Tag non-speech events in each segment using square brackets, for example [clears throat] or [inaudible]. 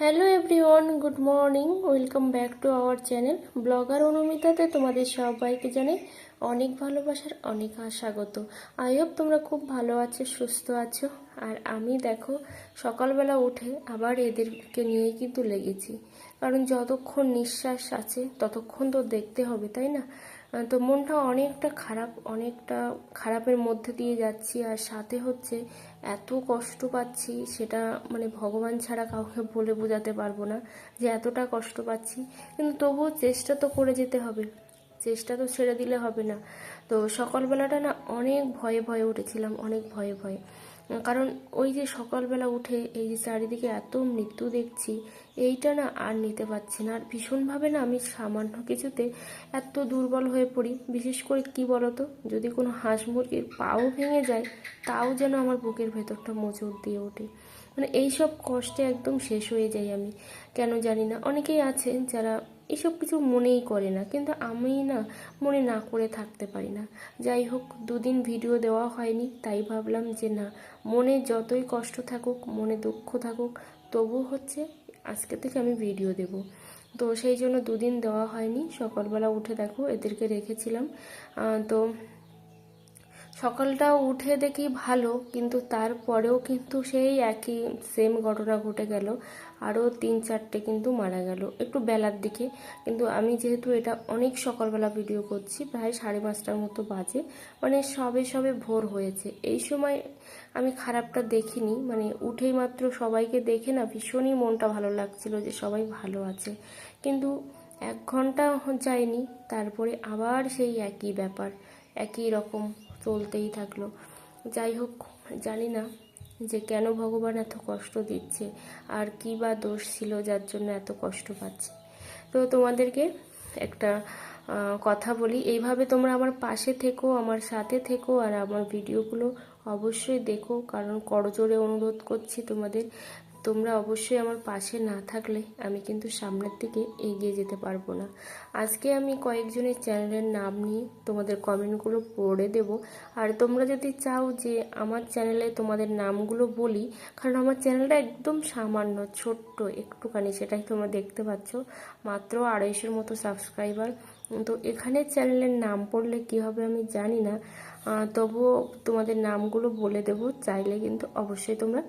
Hello everyone good morning welcome back to our channel blogger অনুমিতাতে তোমাদের সবাইকে জানাই অনেক ভালোবাসার অনেক স্বাগত আই হোপ তোমরা খুব ভালো আছো, সুস্থ আছো। আর আমি দেখো, সকালবেলা উঠে আবার এদেরকে নিয়ে কিন্তু লেগেছি। কারণ যতক্ষণ নিঃশ্বাস আছে, ততক্ষণ তো দেখতে হবে, তাই না? তো মনটা অনেকটা খারাপ, অনেকটা খারাপের মধ্যে দিয়ে যাচ্ছি। আর সাথে হচ্ছে এত কষ্ট পাচ্ছি, সেটা মানে ভগবান ছাড়া কাউকে বলে বোঝাতে পারব না যে এতটা কষ্ট পাচ্ছি। কিন্তু তবুও চেষ্টা তো করে যেতে হবে, চেষ্টা তো ছেড়ে দিলে হবে না। তো সকালবেলাটা না অনেক ভয়ে ভয়ে উঠেছিলাম, অনেক ভয়ে ভয়ে। কারণ ওই যে সকালবেলা উঠে এই যে চারিদিকে এত মৃত্যু দেখছি, এইটা না আর নিতে পারছি না। আর ভীষণভাবে না আমি সামান্য কিছুতে এত দুর্বল হয়ে পড়ি। বিশেষ করে কি বলতো, যদি কোনো হাঁস মুরগির পাও ভেঙে যায়, তাও যেন আমার বুকের ভেতরটা মোচড় দিয়ে ওঠে। মানে এইসব কষ্টে একদম শেষ হয়ে যাই আমি। কেন জানি না, অনেকেই আছে যারা এসব কিছু মনেই করে না। কিন্তু আমি না মনে না করে থাকতে পারি না। যাই হোক, দুদিন ভিডিও দেওয়া হয়নি, তাই ভাবলাম যে না, মনে যতই কষ্ট থাকুক, মনে দুঃখ থাকুক তবু হচ্ছে আজকে থেকে আমি ভিডিও দেব। তো সেই জন্য দুদিন দেওয়া হয়নি। সকালবেলা উঠে দেখো, এদেরকে রেখেছিলাম। তো সকালটাও উঠে দেখি ভালো, কিন্তু তারপরেও কিন্তু সেই একই সেম ঘটনা ঘটে গেল। আরও তিন চারটে কিন্তু মারা গেল, একটু বেলার দিকে। কিন্তু আমি যেহেতু এটা অনেক সকালবেলা ভিডিও করছি, প্রায় সাড়ে পাঁচটার মতো বাজে মানে সবে সবে ভোর হয়েছে। এই সময় আমি খারাপটা দেখিনি মানে উঠেই মাত্র সবাইকে দেখে না, ভীষণই মনটা ভালো লাগছিল যে সবাই ভালো আছে। কিন্তু এক ঘণ্টা যায়নি, তারপরে আবার সেই একই ব্যাপার, একই রকম। চলতেই থাকল। যাই হোক, জানি না যে কেন ভগবান এত কষ্ট দিচ্ছে, আর কি বা দোষ ছিল যার জন্য এত কষ্ট পাচ্ছে। তো তোমাদেরকে একটা কথা বলি। এইভাবে তোমরা আমার পাশে থেকো, আমার সাথে থেকো, আর আমার ভিডিওগুলো অবশ্যই দেখো, কারণ করজোরে অনুরোধ করছি তোমাদের তোমরা অবশ্যই আমার পাশে না থাকলে আমি কিন্তু সামনের দিকে এগিয়ে যেতে পারব না। আজকে আমি কয়েকজনের চ্যানেলের নাম নিয়ে তোমাদের কমেন্টগুলো পড়ে দেব। আর তোমরা যদি চাও যে আমার চ্যানেলে তোমাদের নামগুলো বলি, কারণ আমার চ্যানেলটা একদম সামান্য, ছোট্ট একটুখানি, সেটাই তোমরা দেখতে পাচ্ছ। মাত্র আড়াইশোর মতো সাবস্ক্রাইবার। তো এখানে চ্যানেলের নাম পড়লে কি হবে আমি জানি না। তবুও তোমাদের নামগুলো বলে দেব। চাইলে কিন্তু অবশ্যই তোমরা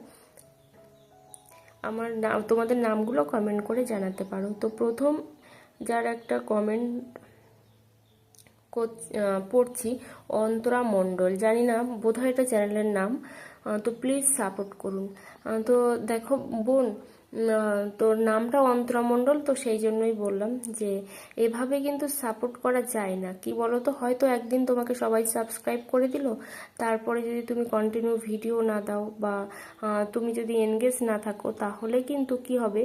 আমার নাম তোমাদের নামগুলো কমেন্ট করে জানাতে পারো। তো প্রথম যার একটা কমেন্ট পড়ছি, অন্তরা মণ্ডল। জানি না, বোধহয় এটা চ্যানেলের নাম। তো প্লিজ সাপোর্ট করুন। তো দেখো, বোন তোর নামটা অন্তরা মণ্ডল তো সেই জন্যই বললাম যে এভাবে কিন্তু সাপোর্ট করা যায় না। কি বলো তো হয়তো একদিন তোমাকে সবাই সাবস্ক্রাইব করে দিল, তারপরে যদি তুমি কন্টিনিউ ভিডিও না দাও বা তুমি যদি এনগেজ না থাকো, তাহলে কিন্তু কি হবে?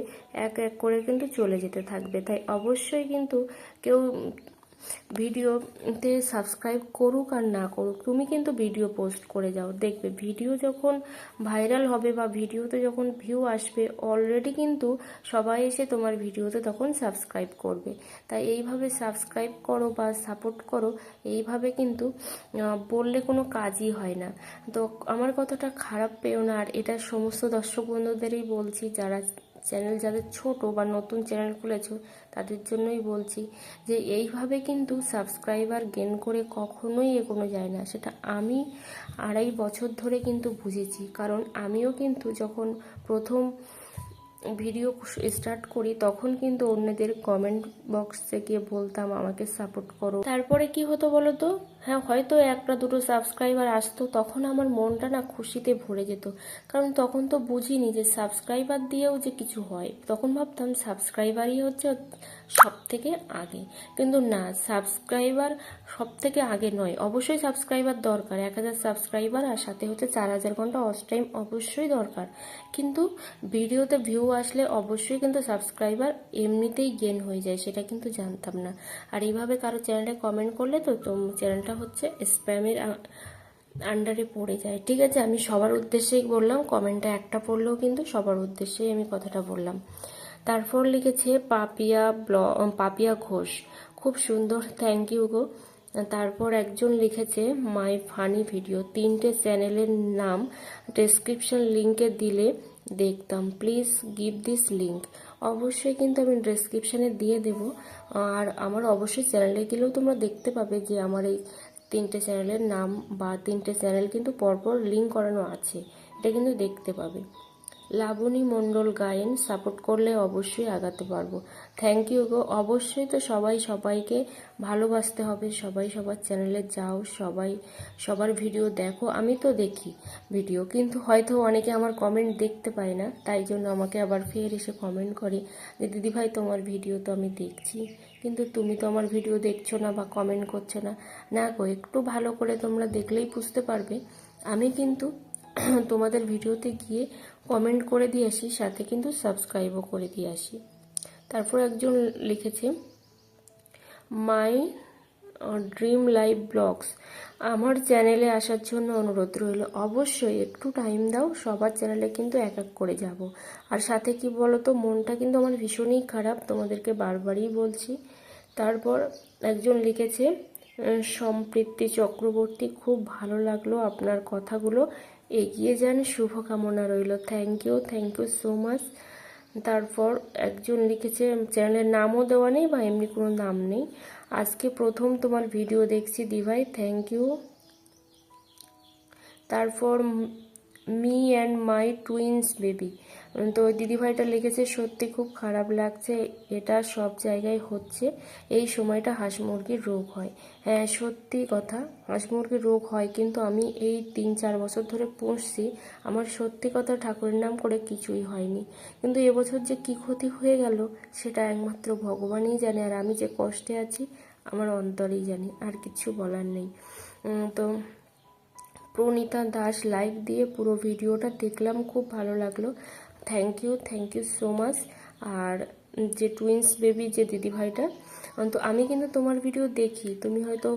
এক এক করে কিন্তু চলে যেতে থাকবে। তাই অবশ্যই কিন্তু কেউ ভিডিওতে সাবস্ক্রাইব করুক আর না করুক, তুমি কিন্তু ভিডিও পোস্ট করে যাও। দেখবে ভিডিও যখন ভাইরাল হবে বা ভিডিওতে যখন ভিউ আসবে অলরেডি কিন্তু সবাই এসে তোমার ভিডিওতে তখন সাবস্ক্রাইব করবে। তাই এইভাবে সাবস্ক্রাইব করো বা সাপোর্ট করো, এইভাবে কিন্তু বললে কোনো কাজই হয় না। তো আমার কথাটা খারাপ পেও না, আর এটা সমস্ত দর্শক বন্ধুদেরই বলছি, যারা চ্যানেল যাদের ছোট বা নতুন চ্যানেল খুলেছো, তাদের জন্যই বলছি যে এইভাবে কিন্তু সাবস্ক্রাইবার গেন করে কখনোই এগোনো যায় না। সেটা আমি আড়াই বছর ধরে কিন্তু বুঝেছি। কারণ আমিও কিন্তু যখন প্রথম ভিডিও স্টার্ট করি, তখন কিন্তু অন্যদের কমেন্ট বক্সে গিয়ে বলতাম, আমাকে সাপোর্ট করো। তারপরে কি হতো বলো তো? হ্যাঁ হয়তো একটা দুটো সাবস্ক্রাইবার আসতো, তখন আমার মনটা না খুশিতে ভরে যেত। কারণ তখন তো বুঝিনি যে সাবস্ক্রাইবার দিয়েও যে কিছু হয়। তখন ভাবতাম সাবস্ক্রাইবারই হচ্ছে সব থেকে আগে। কিন্তু না সাবস্ক্রাইবার সব থেকে আগে নয়। অবশ্যই সাবস্ক্রাইবার দরকার। এক হাজার সাবস্ক্রাইবার আর সাথে হচ্ছে চার হাজার ঘণ্টা অস টাইম অবশ্যই দরকার। কিন্তু ভিডিওতে ভিউ আসলে অবশ্যই কিন্তু সাবস্ক্রাইবার এমনিতেই গেন হয়ে যায়, সেটা কিন্তু জানতাম না। আর এইভাবে কারও চ্যানেলে কমেন্ট করলে তো চ্যানেলটা হচ্ছে স্প্যামের আন্ডারে পড়ে যায়। ঠিক আছে? আমি সবার উদ্দেশ্যেই বললাম কমেন্টটা একটা পড়লেও কিন্তু সবার উদ্দেশ্যেই আমি কথাটা বললাম। তারপর লিখেছে, পাপিয়া ব্ল, পাপিয়া ঘোষ, খুব সুন্দর থ্যাংক ইউ গো। তারপর একজন লিখেছে মাই ফানি ভিডিও তিনটে চ্যানেলের নাম ডেসক্রিপশন লিঙ্কে দিলে দেখতাম। প্লিজ গিভ দিস লিঙ্ক অবশ্যই কিন্তু আমি ডেসক্রিপশানে দিয়ে দেব। আর আমার অবশ্যই চ্যানেলে গেলেও তোমরা দেখতে পাবে যে আমার এই তিনটে চ্যানেলের নাম বা তিনটে চ্যানেল কিন্তু পরপর লিঙ্ক করানো আছে। এটা কিন্তু দেখতে পাবে। লাবণী মণ্ডল গায়েন সাপোর্ট করলে অবশ্যই আগাতে পারব। থ্যাংক ইউ গো। অবশ্যই তো সবাই সবাইকে ভালোবাসতে হবে। সবাই সবার চ্যানেলে যাও, সবাই সবার ভিডিও দেখো। আমি তো দেখি ভিডিও কিন্তু হয়তো অনেকে আমার কমেন্ট দেখতে পায় না, তাই জন্য আমাকে আবার ফের এসে কমেন্ট করে যে দিদিভাই তোমার ভিডিও তো আমি দেখছি, কিন্তু তুমি তো আমার ভিডিও দেখছ না বা কমেন্ট করছ না। না গো, একটু ভালো করে তোমরা দেখলেই বুঝতে পারবে। আমি কিন্তু [clears throat] তোমাদের ভিডিওতে গিয়ে কমেন্ট করে দিয়ে আসি সাথে কিন্তু সাবস্ক্রাইবও করে দিয়ে আসি। তারপর একজন লিখেছে মাই ড্রিম লাইভ ব্লগস আমার চ্যানেলে আসার জন্য অনুরোধ রইল। অবশ্যই একটু টাইম দাও সবার চ্যানেলে কিন্তু এক এক করে যাব। আর সাথে কি বলো তো মনটা কিন্তু আমার ভীষণই খারাপ তোমাদেরকে বারবারই বলছি। তারপর একজন লিখেছে আহ, সম্পৃপ্তি চক্রবর্তী খুব ভালো লাগল আপনার কথাগুলো। এগিয়ে যান, শুভকামনা রইল। Thank you thank you so much তারপর একজন লিখেছে চ্যানেলের নামও দেওয়া নেই বা এমনি কোনো নাম নেই। আজকে প্রথম তোমার ভিডিও দেখছি দিভাই থ্যাংক ইউ তারপর me and my twins baby তো দিদিভাইটা লিখেছে, সত্যি খুব খারাপ লাগছে, এটা সব জায়গায় হচ্ছে। এই সময়টা হাঁস মুরগির রোগ হয়। হ্যাঁ সত্যি কথা, হাঁস মুরগির রোগ হয়, কিন্তু আমি এই তিন চার বছর ধরে পুষছি, আমার সত্যি কথা ঠাকুরের নাম করে কিছুই হয়নি। কিন্তু এবছর যে কি ক্ষতি হয়ে গেল, সেটা একমাত্র ভগবানই জানে, আর আমি যে কষ্টে আছি, আমার অন্তরেই জানি, আর কিছু বলার নেই। তো প্রণীতা দাস লাইভ দিয়ে পুরো ভিডিওটা দেখলাম, খুব ভালো লাগল। Thank you thank you so much আর যে টুইন্স বেবি যে দিদিভাইটা তো আমি কিন্তু তোমার ভিডিও দেখি। তুমি হয়তো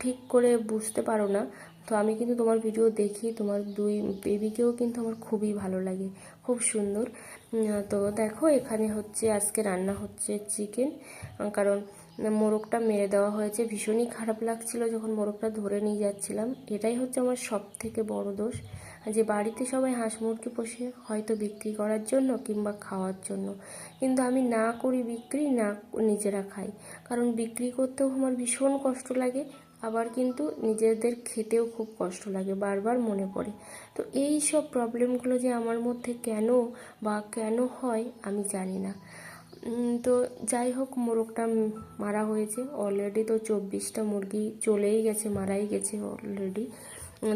ঠিক করে বুঝতে পারো না। তো আমি কিন্তু তোমার ভিডিও দেখি। তোমার দুই বেবিকেও কিন্তু আমার খুবই ভালো লাগে। খুব সুন্দর। তো দেখো, এখানে হচ্ছে, আজকে রান্না হচ্ছে চিকেন কারণ, মোরগটা মেরে দেওয়া হয়েছে। ভীষণই খারাপ লাগছিল যখন মোরগটা ধরে নিয়ে যাচ্ছিলাম। এটাই হচ্ছে আমার সব থেকে বড় দোষ। যে বাড়িতে সবাই হাঁস মুরগি পোষে, হয়তো বিক্রি করার জন্য কিংবা খাওয়ার জন্য। কিন্তু আমি না করি বিক্রি, না নিজেরা খাই। কারণ বিক্রি করতেও আমার ভীষণ কষ্ট লাগে, আবার কিন্তু নিজেদের খেতেও খুব কষ্ট লাগে, বারবার মনে পড়ে। তো এই সব প্রবলেমগুলো যে আমার মধ্যে কেন বা কেন হয়, আমি জানি না। তো যাই হোক, মোরগটা মারা হয়েছে। অলরেডি তো চব্বিশটা মুরগি চলেই গেছে, মারাই গেছে অলরেডি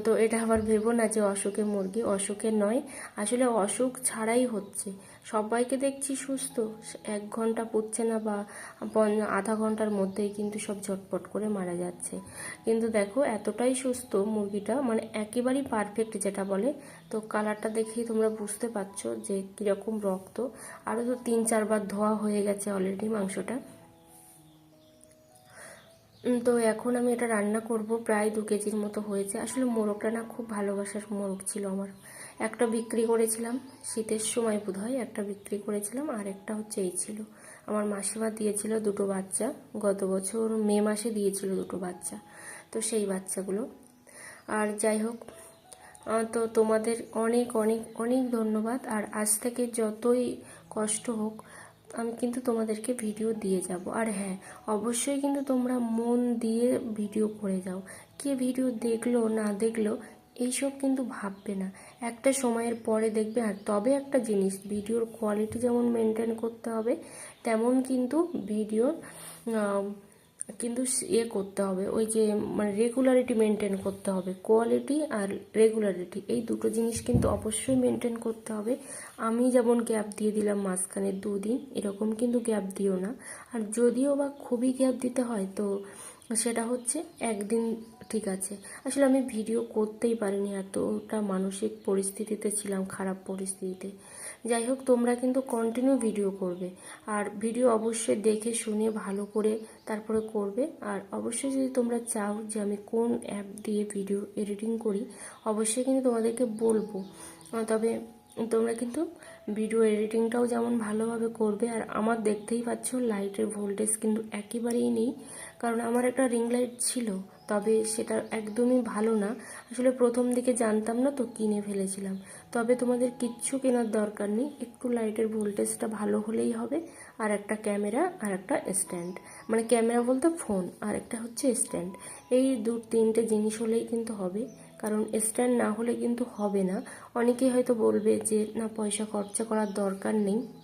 তো এটা আবার ভেবো না যে অসুখের মুরগি অসুখে নয়, আসলে অসুখ ছাড়াই হচ্ছে। সবাইকে দেখছি সুস্থ এক ঘণ্টা পুচ্ছে না বা আধা ঘণ্টার মধ্যেই কিন্তু সব ঝটপট করে মারা যাচ্ছে। কিন্তু দেখো, এতটাই সুস্থ মুরগিটা মানে একেবারেই পারফেক্ট যেটা বলে, তো কালারটা দেখেই তোমরা বুঝতে পারছ যে কীরকম রক্ত। আরও তো তিন চারবার ধোয়া হয়ে গেছে অলরেডি মাংসটা। তো এখন আমি এটা রান্না করব, প্রায় দু কেজির মতো হয়েছে। আসলে মোরগটা না খুব ভালোবাসার মোরগ ছিল আমার। একটা বিক্রি করেছিলাম, শীতের সময় বোধ হয় একটা বিক্রি করেছিলাম, আর একটা হচ্ছে এই ছিল। আমার মাসিমা দিয়েছিল দুটো বাচ্চা, গত বছর মে মাসে দিয়েছিল দুটো বাচ্চা, তো সেই বাচ্চাগুলো। আর যাই হোক তো তোমাদের অনেক অনেক অনেক ধন্যবাদ, আর আজ থেকে যতই কষ্ট হোক আমি কিন্তু তোমাদেরকে ভিডিও দিয়ে যাব। আর হ্যাঁ অবশ্যই কিন্তু তোমরা মন দিয়ে ভিডিও করে যাও। কে ভিডিও দেখল, না দেখল, এইসব কিন্তু ভাববে না। একটা সময়ের পরে দেখবে, আর তবে একটা জিনিস ভিডিওর কোয়ালিটি যেমন মেনটেন করতে হবে, তেমন কিন্তু ভিডিওর কিন্তু ইয়ে করতে হবে, ওই যে মানে রেগুলারিটি মেনটেন করতে হবে কোয়ালিটি আর রেগুলারিটি এই দুটো জিনিস কিন্তু অবশ্যই মেনটেন করতে হবে। আমি যেমন গ্যাপ দিয়ে দিলাম মাঝখানে দুদিন, এরকম কিন্তু গ্যাপ দিও না। আর যদিও বা খুবই গ্যাপ দিতে হয়, তো সেটা হচ্ছে একদিন ঠিক আছে। আসলে আমি ভিডিও করতেই পারিনি এতটা মানসিক পরিস্থিতিতে ছিলাম, খারাপ পরিস্থিতিতে। যাই হোক, তোমরা কিন্তু কন্টিনিউ ভিডিও করবে। আর ভিডিও অবশ্যই দেখে, শুনে, ভালো করে তারপরে করবে। আর অবশ্যই যদি তোমরা চাও যে আমি কোন অ্যাপ দিয়ে ভিডিও এডিটিং করি, অবশ্যই কিন্তু তোমাদেরকে বলব। তবে তোমরা কিন্তু ভিডিও এডিটিংটাও যেমন ভালোভাবে করবে, আর আমার দেখতেই পাচ্ছ লাইটের ভোল্টেজ কিন্তু একেবারেই নেই। কারণ আমার একটা রিং লাইট ছিল। তবে সেটা একদমই ভালো না। আসলে প্রথম দিকে জানতাম না তো কিনে ফেলেছিলাম। তবে তোমাদের কিচ্ছু কেনার দরকার নেই। একটু লাইটের ভোল্টেজটা ভালো হলেই হবে। আর একটা ক্যামেরা আর একটা স্ট্যান্ড। মানে ক্যামেরা বলতে ফোন আর একটা হচ্ছে স্ট্যান্ড। এই দু, তিনটে জিনিস হলেই কিন্তু হবে। কারণ স্ট্যান্ড না হলে কিন্তু হবে না। অনেকেই হয়তো বলবে যে, না, পয়সা খরচা করার দরকার নেই।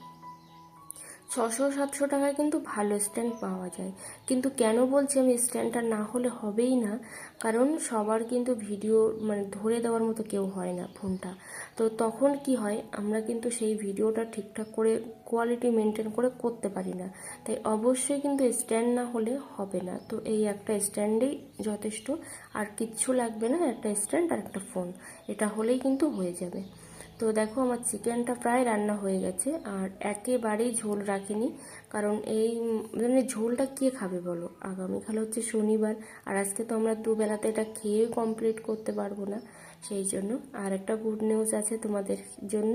ছশো সাতশো টাকায় কিন্তু ভালো স্ট্যান্ড পাওয়া যায়। কিন্তু কেন বলছি আমি স্ট্যান্ডটা না হলে হবেই না? কারণ সবার কিন্তু ভিডিও মানে ধরে দেওয়ার মতো কেউ হয় না ফোনটা। তো তখন কি হয়, আমরা কিন্তু সেই ভিডিওটা ঠিকঠাক করে কোয়ালিটি মেনটেন করে করতে পারি না। তাই অবশ্যই কিন্তু স্ট্যান্ড না হলে হবে না। তো এই একটা স্ট্যান্ডেই যথেষ্ট। আর কিচ্ছু লাগবে না একটা স্ট্যান্ড আর একটা ফোন এটা হলেই কিন্তু হয়ে যাবে। তো দেখো আমার চিকেনটা প্রায় রান্না হয়ে গেছে, আর একেবারেই ঝোল রাখিনি, কারণ এই মানে ঝোলটা কে খাবে বলো? আগামীকাল হচ্ছে শনিবার, আর আজকে তো আমরা দুবেলাতে এটা খেয়ে কমপ্লিট করতে পারব না, সেই জন্য। আর একটা গুড নিউজ আছে তোমাদের জন্য।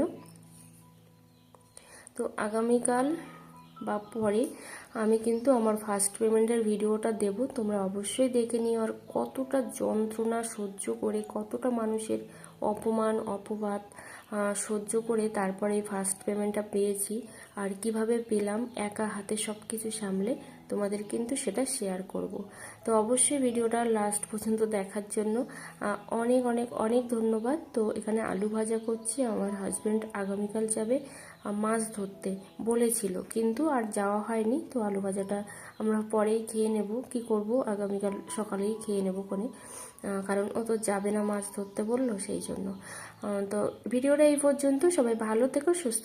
তো আগামীকাল বা পরে আমি কিন্তু আমার ফার্স্ট পেমেন্টের ভিডিওটা দেব, তোমরা অবশ্যই দেখে নিও, আর কতটা যন্ত্রণা সহ্য করে, কতটা মানুষের অপমান, অপবাদ সহ্য করে তারপরে ফার্স্ট পেমেন্টটা পেয়েছি। আর কীভাবে পেলাম, একা হাতে সব কিছু সামলে তোমাদের কিন্তু সেটা শেয়ার করব। তো অবশ্যই ভিডিওটা লাস্ট পর্যন্ত দেখার জন্য অনেক অনেক অনেক ধন্যবাদ। তো এখানে আলু ভাজা করছি, আমার হাজব্যান্ড আগামীকাল যাবে মাছ ধরতে বলেছিল, কিন্তু আর যাওয়া হয়নি। তো আলু ভাজাটা আমরা পরেই খেয়ে নেব, কি করব, আগামীকাল সকালেই খেয়ে নেব কোনে কারণ ও তো যাবে না মাছ ধরতে বলল, সেই জন্য। তো ভিডিওটা এই পর্যন্ত। সবাই ভালো থেকো, সুস্থ